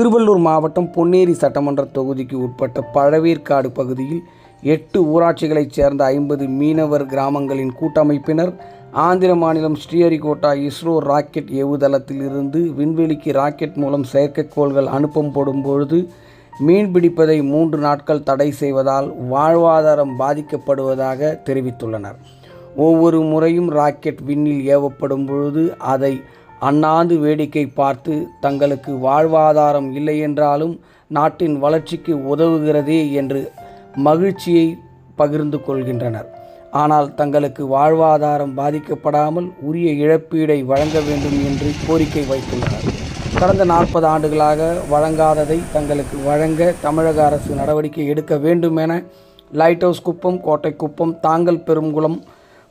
திருவள்ளூர் மாவட்டம் பொன்னேரி சட்டமன்ற தொகுதிக்கு உட்பட்ட பழவேற்காடு பகுதியில் எட்டு ஊராட்சிகளைச் சேர்ந்த ஐம்பது மீனவர் கிராமங்களின் கூட்டமைப்பினர் ஆந்திர மாநிலம் ஸ்ரீஹரிகோட்டா இஸ்ரோ ராக்கெட் ஏவுதளத்தில் இருந்து விண்வெளிக்கு ராக்கெட் மூலம் செயற்கைக்கோள்கள் அனுப்பப்படும் பொழுது மீன் பிடிப்பதை மூன்று நாட்கள் தடை செய்வதால் வாழ்வாதாரம் பாதிக்கப்படுவதாக தெரிவித்துள்ளனர். ஒவ்வொரு முறையும் ராக்கெட் விண்ணில் ஏவப்படும் பொழுது அதை அண்ணாந்து வேடிக்கை பார்த்து தங்களுக்கு வாழ்வாதாரம் இல்லை என்றாலும் நாட்டின் வளர்ச்சிக்கு உதவுகிறதே என்று மகிழ்ச்சியை பகிர்ந்து கொள்கின்றனர். ஆனால் தங்களுக்கு வாழ்வாதாரம் பாதிக்கப்படாமல் உரிய இழப்பீடை வழங்க வேண்டும் என்று கோரிக்கை வைத்துள்ளனர். கடந்த நாற்பது ஆண்டுகளாக வழங்காததை தங்களுக்கு வழங்க தமிழக அரசு நடவடிக்கை எடுக்க வேண்டும் என லைட் ஹவுஸ் குப்பம் கோட்டை குப்பம் தாங்கல் பெருங்குளம்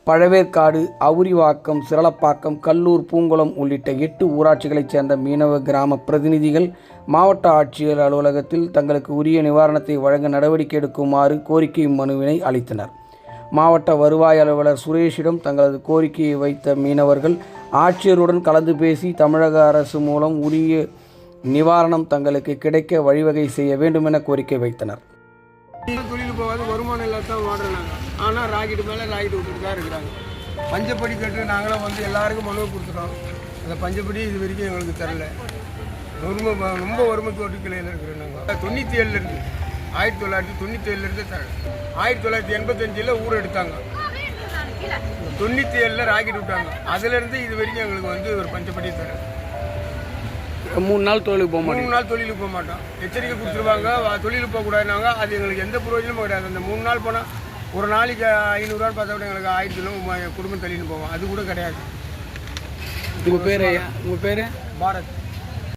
பழவேற்காடு அவுரிவாக்கம் சிரளப்பாக்கம் கல்லூர் பூங்குளம் உள்ளிட்ட எட்டு ஊராட்சிகளைச் சேர்ந்த மீனவ கிராம பிரதிநிதிகள் மாவட்ட ஆட்சியர் அலுவலகத்தில் தங்களுக்கு உரிய நிவாரணத்தை வழங்க நடவடிக்கை எடுக்குமாறு கோரிக்கை மனுவினை அளித்தனர். மாவட்ட வருவாய் அலுவலர் சுரேஷிடம் தங்களது கோரிக்கையை வைத்த மீனவர்கள் ஆட்சியருடன் கலந்து பேசி தமிழக அரசு மூலம் உரிய நிவாரணம் தங்களுக்கு கிடைக்க வழிவகை செய்ய வேண்டும் என கோரிக்கை வைத்தனர். தொழில் போகாது வருமானம் இல்லாதான் ஓடுறாங்க ஆனால் ராக்கெட்டு மேலே ராக்கெட் விட்டுட்டு தான் இருக்கிறாங்க. பஞ்சப்படி கட்டு நாங்களாம் வந்து எல்லாருக்கும் மனு கொடுத்துட்டோம். அந்த பஞ்சப்படி இது வரைக்கும் எங்களுக்கு தரல. ரொம்ப ரொம்ப வறுமை கோட்டுக்கிளையில் இருக்கிறோம் நாங்கள் தொண்ணூற்றி ஏழுலருந்து ஆயிரத்தி தொள்ளாயிரத்தி தொண்ணூற்றி ஏழுலேருந்து தரேன் ஆயிரத்தி தொள்ளாயிரத்தி எண்பத்தஞ்சில் ஊர் எடுத்தாங்க. தொண்ணூற்றி ஏழில் ராக்கெட் விட்டாங்க அதுலேருந்து இது வரைக்கும் எங்களுக்கு வந்து ஒரு பஞ்சப்படி தரேன் மூணு நாள் தொழிலுக்கு போக மூணு நாள் தொழிலுக்கு போக மாட்டோம். எச்சரிக்கை கொடுத்துருவாங்க. தொழிலுக்கு போகக்கூடாதுனாங்க அது எங்களுக்கு எந்த பிரயோஜனமும் கிடையாது. அந்த மூணு நாள் போனால் ஒரு நாளைக்கு ஐநூறுரூவா பார்த்தா கூட எங்களுக்கு ஆயிரத்தி குடும்பம் தள்ளின்னு போவோம். அது கூட கிடையாது. உங்கள் பேர் உங்கள் பேர்? பாரத்.